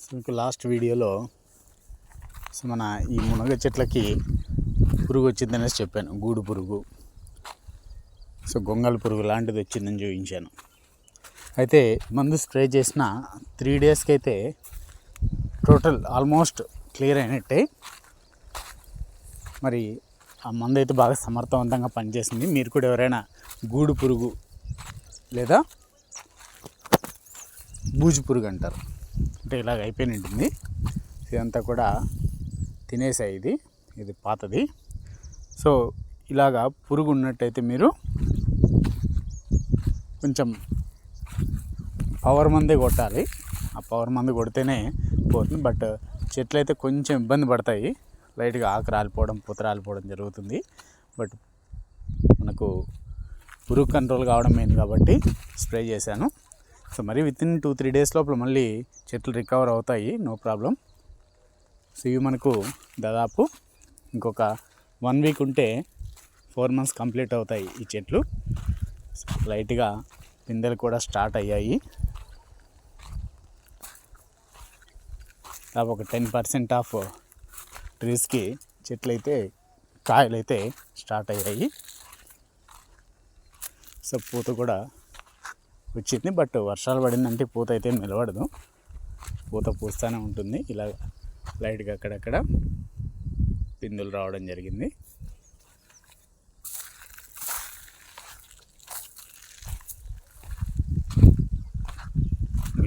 So మీకు last వీడియోలో so మన ఈ మునగ చెట్లకి పురుగు వచ్చిందనేసి చెప్పాను. గూడు పురుగు. సో గొంగళ పురుగు లాంటిది వచ్చిందని చూపించాను. అయితే మందు స్ప్రే చేసిన త్రీ డేస్కి అయితే టోటల్ ఆల్మోస్ట్ క్లియర్ అయినట్టే. మరి ఆ మందు అయితే బాగా సమర్థవంతంగా పనిచేసింది. మీరు కూడా ఎవరైనా గూడు పురుగు లేదా బూజు పురుగు అంటారు. అంటే ఇలాగ అయిపోయి ఉంటుంది ఇదంతా కూడా తినేసాయి ఇది. ఇది పాతది. సో ఇలాగా పురుగు ఉన్నట్టయితే మీరు కొంచెం పవర్ మందే కొట్టాలి. ఆ పవర్ మంది కొడితేనే పోతుంది. బట్ చెట్లు అయితే కొంచెం ఇబ్బంది పడతాయి. లైట్గా ఆకు రాలిపోవడం పూత రాలిపోవడం జరుగుతుంది. బట్ మనకు పురుగు కంట్రోల్ కావడం మెయిన్ కాబట్టి స్ప్రే చేశాను. సో మరి with in two three days లోపల మళ్ళీ చెట్లు రికవర్ అవుతాయి. నో ప్రాబ్లం సో ఇవి మనకు దాదాపు ఇంకొక వన్ వీక్ ఉంటే ఫోర్ మంత్స్ కంప్లీట్ అవుతాయి ఈ చెట్లు. లైట్గా పిందెలు కూడా స్టార్ట్ అయ్యాయి. దాదాపు ఒక టెన్ పర్సెంట్ ఆఫ్ ట్రీస్కి చెట్లు అయితే కాయలు అయితే స్టార్ట్ అయ్యాయి. సో పూత కూడా వచ్చింది బట్ వర్షాలు పడిందంటే పూత అయితే నిలబడదు. పూత పూస్తూనే ఉంటుంది. ఇలా లైట్గా అక్కడక్కడ పిందులు రావడం జరిగింది.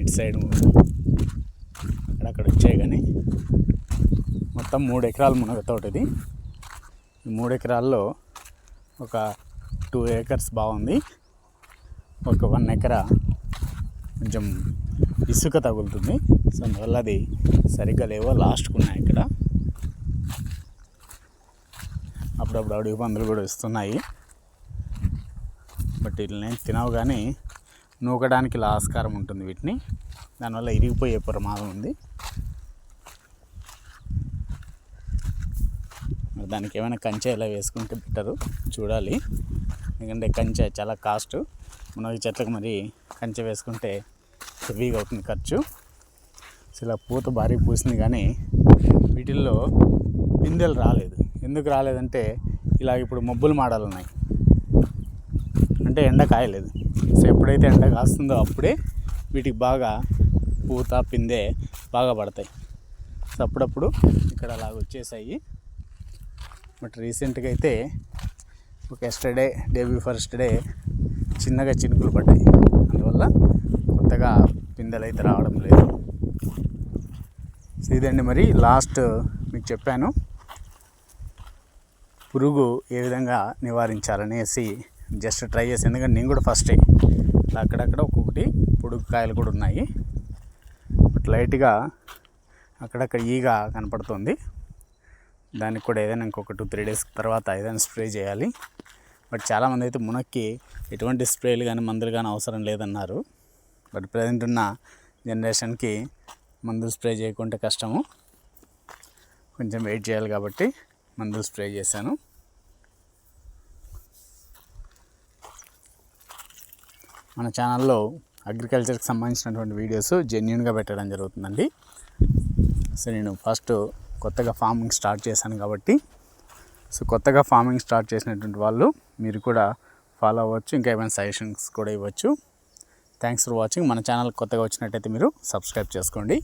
ఇటు సైడ్ అక్కడక్కడ వచ్చాయి కానీ మొత్తం మూడు ఎకరాల మునగ తోట ఇది. ఈ మూడు ఎకరాల్లో ఒక టూ ఏకర్స్ బాగుంది. ఒక వన్ ఎకరా కొంచెం ఇసుక తగులుతుంది. సో అందువల్ల అది సరిగ్గా లేవో లాస్ట్కు ఉన్నాయి ఇక్కడ. అప్పుడప్పుడు అడుగు పందులు కూడా వస్తున్నాయి. బట్ వీటిని తినవు కానీ నూకడానికి ఇలా ఆస్కారం ఉంటుంది వీటిని. దానివల్ల ఇరిగిపోయే ప్రమాదం ఉంది. మరి దానికి ఏమైనా కంచె ఇలా వేసుకుంటే బెటరు? చూడాలి. ఎందుకంటే కంచె చాలా కాస్ట్. మునగ చెట్లకు మరి కంచె వేసుకుంటే హెవీగా అవుతుంది ఖర్చు. సో ఇలా పూత భారీ పూసింది కానీ వీటిల్లో పిందెలు రాలేదు. ఎందుకు రాలేదంటే ఇలా ఇప్పుడు మబ్బులు మాడాలు ఉన్నాయి. అంటే ఎండ కాయలేదు. సో ఎప్పుడైతే ఎండ కాస్తుందో అప్పుడే వీటికి బాగా పూత పిందె బాగా పడతాయి. సో అప్పుడప్పుడు ఇక్కడ అలాగ వచ్చేసాయి. బట్ రీసెంట్గా అయితే ఒక ఎస్టర్డే డే బిఫోర్ డే చిన్నగా చినుకులు పడ్డాయి. అందువల్ల కొత్తగా పిందెలు అయితే రావడం లేదు. ఇదండి మరి లాస్ట్ మీకు చెప్పాను. పురుగు ఏ విధంగా నివారించాలనేసి జస్ట్ ట్రై చేసి ఎందుకంటే నేను కూడా ఫస్టే అక్కడక్కడ ఒక్కొక్కటి పొడుగు కాయలు కూడా ఉన్నాయి. బట్ లైట్గా అక్కడక్కడ ఈగ కనపడుతుంది. దానికి కూడా ఏదైనా ఇంకొక టూ త్రీ డేస్ తర్వాత ఏదైనా స్ప్రే చేయాలి. బట్ చాలామంది అయితే మునక్కి ఎటువంటి స్ప్రేలు కానీ మందులు కానీ అవసరం లేదన్నారు. బట్ ప్రజెంట్ ఉన్న జనరేషన్కి మందులు స్ప్రే చేయకుంటే కష్టము. కొంచెం వెయిట్ చేయాలి కాబట్టి మందులు స్ప్రే చేశాను. మన ఛానల్లో అగ్రికల్చర్కి సంబంధించినటువంటి వీడియోస్ జెన్యున్గా పెట్టడం జరుగుతుందండి. సో నేను ఫస్ట్ కొత్తగా ఫార్మింగ్ స్టార్ట్ చేశాను కాబట్టి సో కొత్తగా ఫార్మింగ్ స్టార్ట్ చేసినటువంటి వాళ్ళు మీరు కూడా ఫాలో అవ్వచ్చు ఇంకా ఏమైనా సజెషన్స్ కూడా ఇవ్వచ్చు. Thanks for watching. మన ఛానల్ కొత్తగా వచ్చినట్టయితే మీరు సబ్స్క్రైబ్ చేసుకోండి.